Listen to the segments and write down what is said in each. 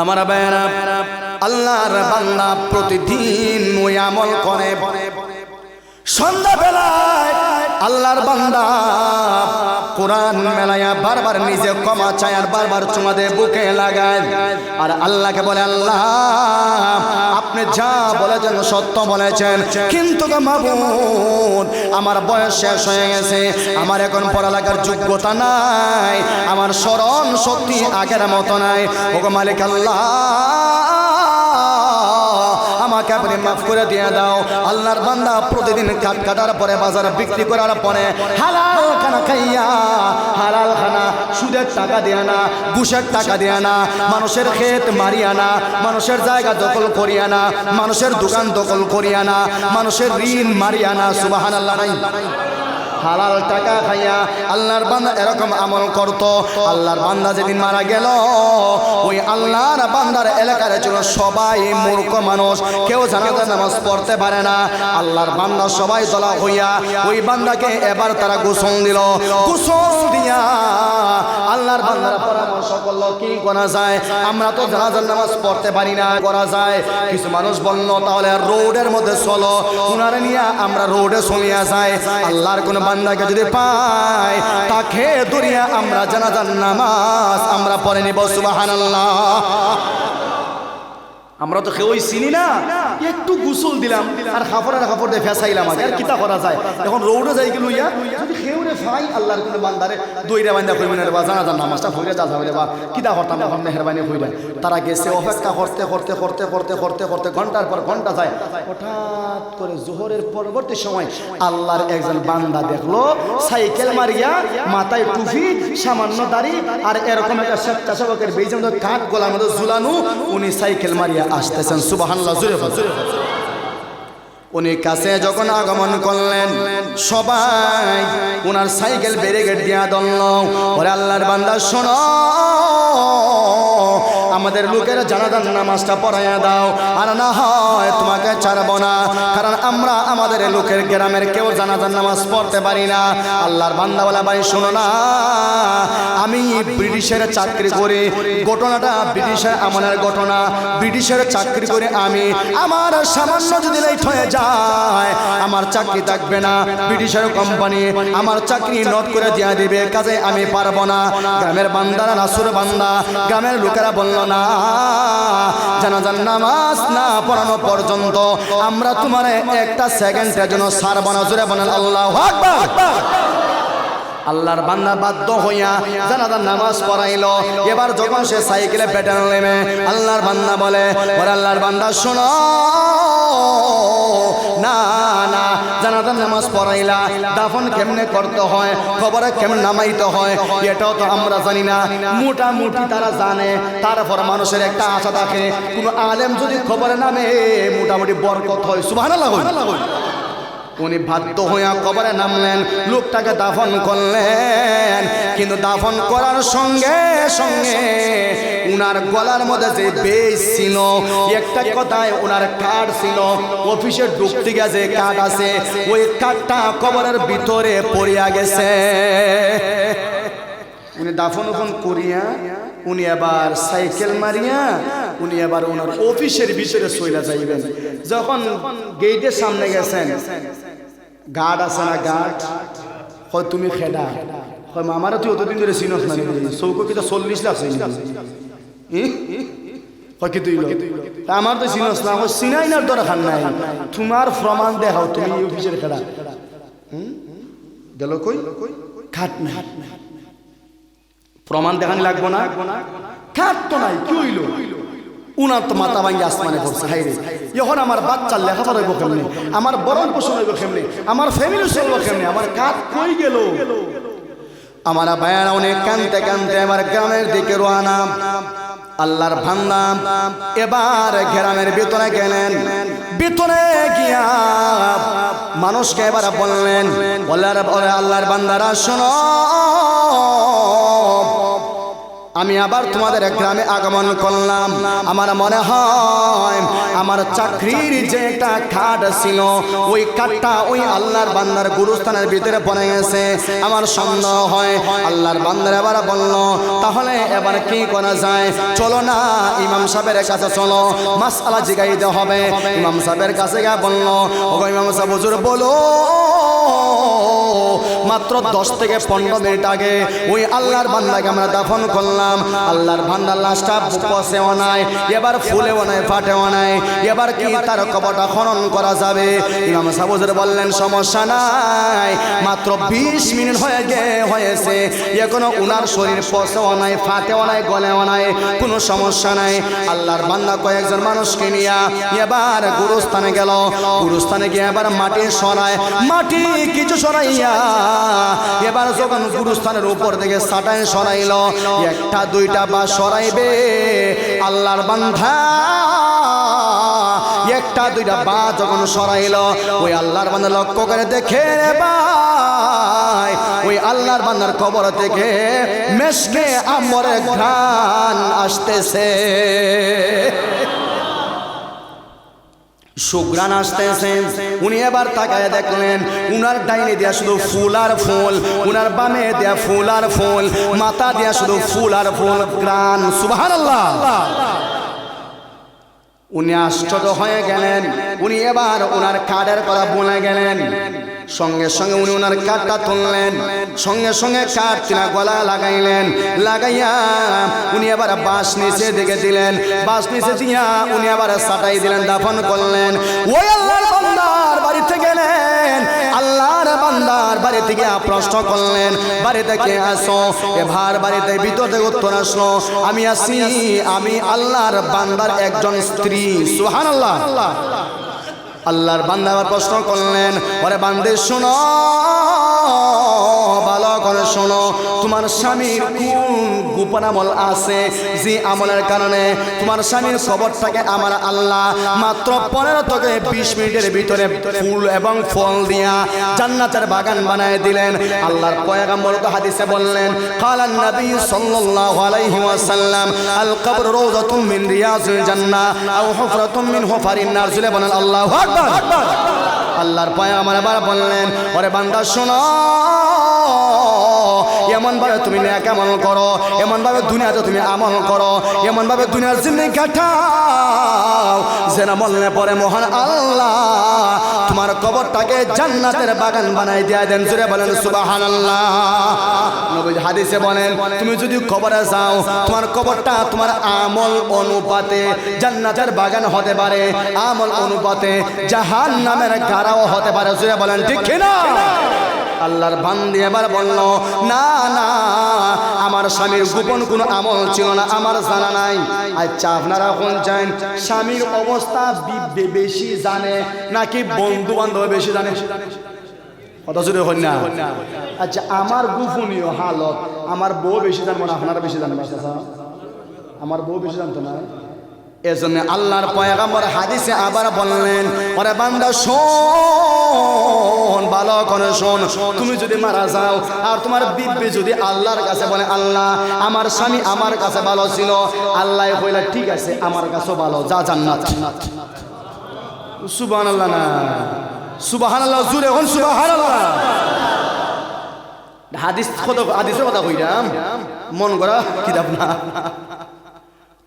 আমার বেড়া আল্লাহর বান্দা প্রতিদিন ওই আমল করে। সন্ধ্যাবেলায় আল্লাহর বান্দা, কোরআন মেলায়া বারবার নিজে ক্ষমা চায় আর বারবার চুমাদে বুকে লাগায়। আর আল্লাহকে বলে, আল্লাহ, আপনি যা বলেছেন সত্য বলেছেন। কিন্তু আমার বয়স শেষ হয়ে গেছে। আমার এখন পড়ালেখার যোগ্যতা নাই। আমার স্মরণ শক্তি আগের মতো নাই। ওগো মালিক, আল্লাহ আমাকে আপনি মাফ করে দিয়ে দাও। আল্লাহর বান্দা প্রতিদিন কাট কাটার পরে বাজারে বিক্রি করার পরে হালাল খানা খাইয়া, হালাল খানা, সুদের টাকা দেয়া না, ঘুষের টাকা দেয়া না, মানুষের ক্ষেত মারিয়া না, মানুষের জায়গা দখল করিয়া না, মানুষের দোকান দখল করিয়া না, মানুষের ঋণ মারিয়া না সুবাহান আল্লাহ নাই। হালাল টাকা খাইয়া আল্লাহর বান্দা এরকম আমল করত। আল্লাহর বান্দা যেদিন মারা গেল, ওই আল্লাহর বান্দার এলাকার ছিল সবাই মূর্খ মানুষ। কেউ জানাজা নামাজ পড়তে পারে না। আল্লাহর বান্দা সবাই তোলা হইয়া ওই বান্দাকে এবার তারা গোসল দিল। গোসল দিয়া আল্লাহর বান্দারা পরামর্শ করল, কি করা যায়? আমরা তো জানাজার নামাজ পড়তে পারি না করা যায়? কিছু মানুষ বলল, তাহলে রোডের মধ্যে চলো। উনারে নিয়ে আমরা রোডে চলিয়া যাই। আল্লাহর কোন বান্দাকে যদি পাই তাকে দুনিয়া আমরা জানাজার নামাজ আমরা পড়ে নিব সুবহানাল্লাহ। আমরা তো কেউই চিনি না। একটু গুসল দিলাম, আর কাপড়ের কাপড় দিয়ে ফেসাইলাম আর কিতা করা যায়? এখন রৌডে যাই গেল ইয়া, যদি কেউরে ফাই আল্লাহর কোনো বান্দারে দইরা বান্দা কইবেন বা জানা জান নামাজটা হইরে যা যাবে বা, কিতা করতাম এখন মেহরবানি হইবেন তারা গেছে অপেক্ষা করতে করতে করতে করতে করতে করতে ঘণ্টার পর ঘণ্টা যায়। হঠাৎ করে জোহরের পরবর্তী সময় আল্লাহর একজন বান্দা দেখল, সাইকেল মারিয়া মাথায় টুপি, সামান্য দাড়ি, আর এরকম একটা স্বেচ্ছাসেবকের বেজে মধ্যে কাঠ গলার মধ্যে ঝুলানো, উনি সাইকেল মারিয়া আসতেছেন সুবাহান্লা জুড়ে। উনি কাছে যখন আগমন করলেন, সবাই উনার সাইকেল বেড়ে গেট দিয়া দল ওরে আল্লাহর বান্দা, শোনো আমাদের লোকের জানাজান নামাজটা পড়াইয়া দাও। আর না হয় তোমাকে ছাড়বো না। কারণ আমরা আমাদের লোকের গ্রামের কেউ জানাজান নামাজ পড়তে পারি না। আল্লাহর বান্দাওয়ালা ভাই, শোনো না। আমি ব্রিটিশের চাকরি করে। ঘটনাটা ব্রিটিশের আমলের ঘটনা। ব্রিটিশের চাকরি করে আমি। আমার সামান্য যদি লেট হয়ে যায়, আমার চাকরি থাকবে না। ব্রিটিশের কোম্পানি আমার চাকরি নোট করে দিয়ে দিবে। কাজে আমি পারব না। গ্রামের বান্দারা নাসুর বান্দা। গ্রামের লোকেরা বলল না। জানাজার নামাজ না পড়ানো পর্যন্ত আমরা তোমার একটা সেকেন্ডের জন্য সার বানা জুড়ে বানান আল্লাহ আকবার। আল্লাহর বান্দা বাধ্য হইয়া জানাজার নামাজ পড়াইলো। এবার যখন সে সাইকেলে পেটানো নেমে আল্লাহর বান্দা বলে, ওর আল্লাহর বান্দা, শোনো। না না, জানাজার নামাজ পড়াইলা। দাফন কেমনে করতে হয়? খবরে কেমন নামাইতে হয়? এটাও তো আমরা জানি না। মোটামুটি তারা জানে। তারপর মানুষের একটা আশা থাকে, কোনো আলেম যদি খবরে নামে, মোটামুটি বরকত হয়। হয় উনি বাধ্য হইয়া কবরে নামলেন, লোকটাকে দাফন করলেন। কিন্তু দাফন করার সঙ্গে সঙ্গে উনার গলার মধ্যে যে বেশ ছিল, একটা কথায় উনার কার্ড ছিল, অফিসে ঢুকতে গেছে কার্ড আছে, ওই কার্ডটা কবরের ভিতরে পড়িয়া গেছে। উনি দাফন উফন করিয়া, উনি আবার সাইকেল মারিয়া, উনি আবার ওনার অফিসের ভিতরে সইলা যাইবেন। যখন গেটের সামনে গেছেন গার্ড আছে না গার্ড হয়, তুমি খেদা। হয় মামারা তুই অতদিন ধরে চিনস না চৌকো কিতা চল্লিশ লাখ চিনি। হয় কি তুই আমার তো চিনস না, হয় চিনাই না দরকার নাই। তোমার প্রমাণ দেখাও তুমি অফিসের হুম? গেল কই? খাট না প্রমাণ দেখানি লাগবো না? খাট তো নাই কি হইল উনার তো মাথা ভাঙ্গি আসমানে পড়ছে হাই রে। এখন আমার বাচ্চার লেখাপড়া হইব কেমনে? আমার বরণ পোষণ হইব কেমনে? আমার ফ্যামিলি চলব কেমনে? আমার কাঠ কই গেল? আমার ভাইয়ারা অনেক কানতে কানতে আমার গ্রামের দিকে রোয়ানা আল্লাহর ভান্দা এবার গ্রামের ভিতরে গেলেন। ভিতরে গিয়া মানুষকে এবার বললেন বলে আল্লাহর বান্দারা, শোনো আমি আবার তোমাদের এক গ্রামে আগমন করলাম। আমার মনে হয় আমার চাকরির যে একটা খাট ছিল, ওই খাটটা ওই আল্লাহর বান্দার গুরুস্থানের ভিতরে পড়ে গেছে। আমার সন্দেহ হয়, আল্লাহর বান্দার এবার বলল, তাহলে এবার কি করা যায়? চলো না, ইমাম সাহেবের কাছে চলো। মাসালা জিগাইতে হবে। ইমাম সাহেবের কাছে গিয়ে বলল ও ইমাম সাহেব, হুজুর, বলো। মাত্র দশ থেকে পনেরো মিনিট আগে ওই আল্লাহর বান্দাকে আমরা দাফন করলাম। আল্লাহর বান্দার লাশটা পচেও নাই, এবার ফুলেও নাই, ফাটেও নাই, এবার কি তার কবরটা খনন করা যাবে? ইমাম সাবুজুর বললেন, সমস্যা নাই, মাত্র বিশ মিনিট হয়ে গে, হয়েছে। এখনও উনার শরীর পচেও নাই, ফাটেও নাই, গলেও নাই, কোনো সমস্যা নাই। আল্লাহর বান্দা কয়েকজন মানুষকে নিয়ে এবার গুরুস্থানে গেল। গুরুস্থানে গিয়ে এবার মাটি সরায়, মাটি কিছু সরাইয়া এবার যখন গুরুস্থানের উপর থেকে সাটাই সরাইল, একটা দুইটা বা সরাইবে, আল্লাহর বান্ধা একটা দুইটা বা যখন সরাইল, ওই আল্লাহর বান্ধা লক্ষ্য করে দেখে রে ওই আল্লাহর বান্দার কবর থেকে মেশকে আমরের ঘ্রাণ আসতেছে। সুগ্রান আসতেছেন। উনি এবার তাকায় দেখলেন, উনার ডাইনে দেয়া শুধু ফুল আর ফুল, উনার বামে দেয়া ফুল আর ফুল, মাথা দেয়া শুধু ফুল আর ফুল গ্রান সুবহানাল্লাহ। উনি আশ্চর্য হয়ে গেলেন। উনি এবার ওনার কার্ডের কথা বলে গেলেন। সঙ্গে সঙ্গে উনি ওনার কাঠটা তুললেন। সঙ্গে সঙ্গে কাঠ গলা লাগাইলেন। লাগাইয়া উনি আবার বাঁশ নিচে দিকে দিলেন। বাঁশ নিচে দিয়া উনি আবার সাটাই দিলেন, দাফন করলেন। ওই আল্লাহর বান্দার বাড়িতে গেলেন। আল্লাহর বান্দার বাড়ি থেকে প্রশ্ন করলেন, বাড়িতে কে আসো এবার বাড়িতে ভিতর থেকে উত্তর আসলো, আমি আসি আমি আল্লাহর বান্দার একজন স্ত্রী। সুহান আল্লাহ আল্লাহর বান্দা আবার প্রশ্ন করলেন ওরে বান্দে শোনো ভালো করে শোনো তোমার স্বামীর কোন গোপন আমল আছে যে আমলের কারণে তোমার স্বামীর খবরটাকে আমার আল্লাহ মাত্র পনেরো থেকে বিশ মিনিটের ভিতরে ফুল এবং ফল দিয়া জান্নাতের বাগান বানায় দিলেন। আল্লাহর পয়গাম্বর তো হাদিসে বললেন কালান নবী সাল্লাল্লাহু আলাইহি ওয়াসাল্লাম, আল কবর রওজাতুম মিন রিয়াজিল জান্নাহ, আও হুফরাতুম মিন হুফারিন নার। জুলে বলেন, আল্লাহু আকবার। আল্লাহর পয়গাম্বর আবার বললেন, ওরে বান্দা, শোনো। এমন ভাবে তুমি ন্যাক আমল করো এমন ভাবে দুনিয়াতে তুমি আমল করো এমন ভাবে দুনিয়ার জিন্দি কাটাও। যেন মরলে পরে মহান আল্লাহ তোমার কবরটাকে জান্নাতের বাগান বানাই দিয়া দেন। জুড়ে বলেন সুবাহান আল্লাহ হাদিসে বলেন, তুমি যদি কবরে যাও, তোমার কবরটা তোমার আমল অনুপাতে জান্নাতের বাগান হতে পারে, আমল অনুপাতে জাহান নামের গারাও হতে পারে। জুড়ে বলেন, ঠিক কিনা? আল্লাহর বান্দি এবার বলল না না আমার স্বামীর গোপন কোনো আমল ছিল না আমার জানা নাই। আচ্ছা আপনারা কোন চান স্বামীর অবস্থা বেশি জানে নাকি বন্ধু বান্ধব বেশি জানে? কথা আচ্ছা আমার গোপনীয় হালত আমার বউ বেশি জানব না আপনারা বেশি জানব আচ্ছা, আমার বউ বেশি জানতো না? এজন্য আল্লাহর পয়গাম্বর হাদিসে আবার বললেন ওরে বান্দা শোন ভালো করে শোন, তুমি যদি মারা যাও আর তোমার যদি আল্লাহর কাছে বলে, আল্লাহ, আমার স্বামী আমার কাছে ভালো ছিল, আল্লাহ কইলা, ঠিক আছে, আমার ভালো, যা জান্নাত। সুবহানাল্লাহ না। সুবহানাল্লাহ জুড়ে হন হাদিস কথা হাদিসের কথা কইরাম? মন করা কিতাব না।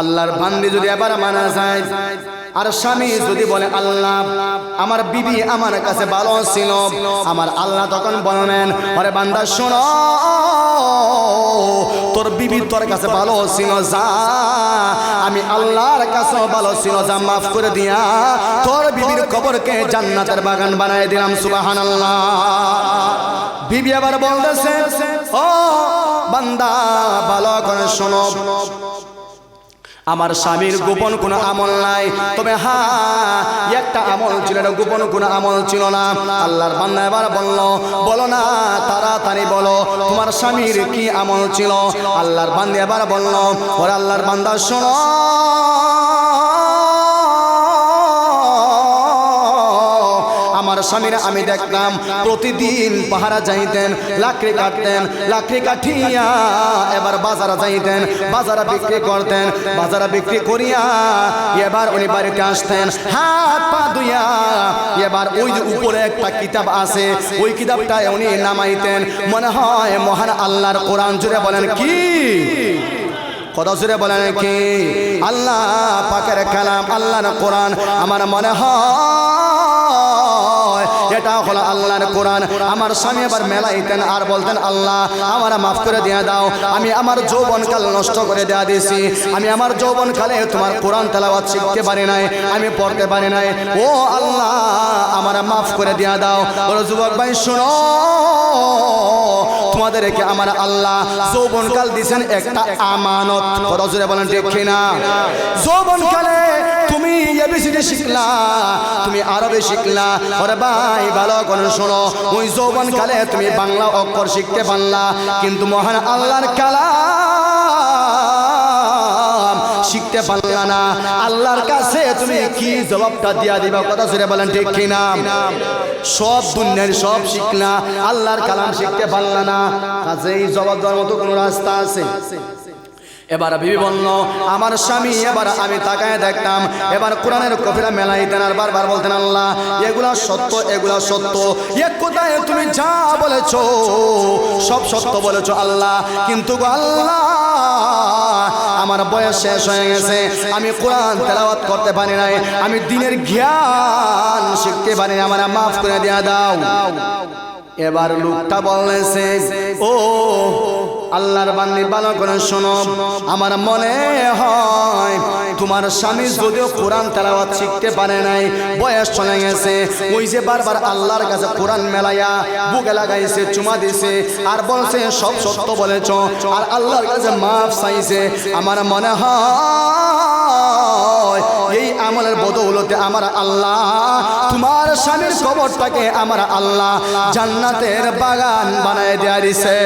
আল্লাহর বান্দি যদি এবার মানা যায় আর স্বামী যদি বলে, আল্লাহ, আমার বিবি আমার কাছে ভালো ছিল। আমার আল্লাহ তখন বলেন আরে বান্দা, শোনো, তোর বিবি তোর কাছে ভালো ছিল, যা। আমি আল্লাহর কাছে ভালো ছিল, যা, মাফ করে দিয়া তোর বিবির কবরকে জান্নাতের বাগান বানায় দিলাম সুবাহান আল্লাহ বিবি আবার বলতেছে, ও বান্দা, ভালো করে শোনো। আমার স্বামীর গোপন কোনো আমল নাই। তবে হা, একটা আমল ছিল না গোপন কোনো আমল ছিল না। আল্লাহর বান্দা এবার বলল, বলো না, তাড়াতাড়ি বলো, তোমার স্বামীর কি আমল ছিল? আল্লাহর বান্দা এবার বলল, ওরা আল্লাহর বান্দা, শোনো। স্বামীরা আমি দেখতাম, প্রতিদিন পাহারা যাইতেন, লাকড়ি কাটতেন, লাকড়ি কাঠিয়া এবার বাজারে যাইতেন, বাজারে বিক্রি করতেন, বাজারে বিক্রি করিয়া এবার উনি বাড়িতে আসতেন। হাত পা ধুইয়া এবার ওই যে উপরে একটা কিতাব আছে, ওই কিতাবটা উনি নামাইতেন। মনে হয় মহান আল্লাহর কোরআন জুড়ে বলেন কি? কত জুড়ে বলেন কি? আল্লাহ পাকের কালাম, আল্লাহর কোরআন, আমার মনে হয় এটা হলো আল্লাহর কোরআন। আমার স্বামী আবার মেলাইতেন আর বলতেন, আল্লাহ, আমার মাফ করে দিয়ে দাও। আমি আমার যৌবনকাল নষ্ট করে দেওয়া দিয়েছি। আমি আমার যৌবনকালে তোমার কোরআন তেলাওয়াত শিখতে পারি নাই। আমি পড়তে পারি নাই। ও আল্লাহ, আমার মাফ করে দিয়া দাও। বলো, যুবক ভাই, শোনো। তোমাদেরকে আমার আল্লাহ যৌবনকাল দিছেন একটা আমানত। খরচরে বলেন বলেন না যৌবন যৌবনকালে তুমি এবিসিডি শিখলা, তুমি আরবে শিখলা। ওরে ভাই, ভালো করে শোনো, ওই যৌবনকালে তুমি বাংলা অক্ষর শিখতে পারলা, কিন্তু মহান আল্লাহর কালাম শিখতে পারলা না। আল্লাহর কাছে তুমি কি জবাবটা দিয়া দিবা, কথা জুড়ে বলেন ঠিক কিনা? সব দুনিয়ার সব শিখলা আল্লাহর কালাম শিখতে পারলা না। কাজেই জবাব দেওয়ার মতো কোনো রাস্তা আছে। এবার বিবি বলল, আমার স্বামী, এবার আমি তাকায় দেখতাম। এবার কোরআনের কফিরা মেলাইতেন আর বারবার বলতেন, আল্লাহ, এগুলা সত্য এগুলা সত্য। এক কোথায় তুমি যা বলেছ, সব সত্য বলেছ, আল্লাহ। কিন্তু আল্লাহ আমার বয়স শেষ হয়ে গেছে। আমি কোরআন তেলাওয়াত করতে পারি নাই। আমি দিনের জ্ঞান শিখতে পারি নাই। আমার মাফ করে দেয়া দাও। এবার লোকটা বলেছে ও, আল্লাহর বান্দি, ভালো করে শোনো। আমার মনে হয় তোমার স্বামী যদিও কোরআন তেলাওয়াত শিখতে পারে নাই, বয়স চলে গেছে। ওই যে বারবার আল্লাহর কাছে কোরআন মেলাইয়া বুকে লাগাইছে, চুমা দিছে, আর বলছে, সব সত্য বলেছ, আর আল্লাহর কাছে মাফ চাইছে। আমার মনে হয়, এই আমলের বদৌলতে আমার আল্লাহ, তোমার স্বামীর কবরটাকে আমার আল্লাহ জান্নাতের বাগান বানায় দেয়া দিছে।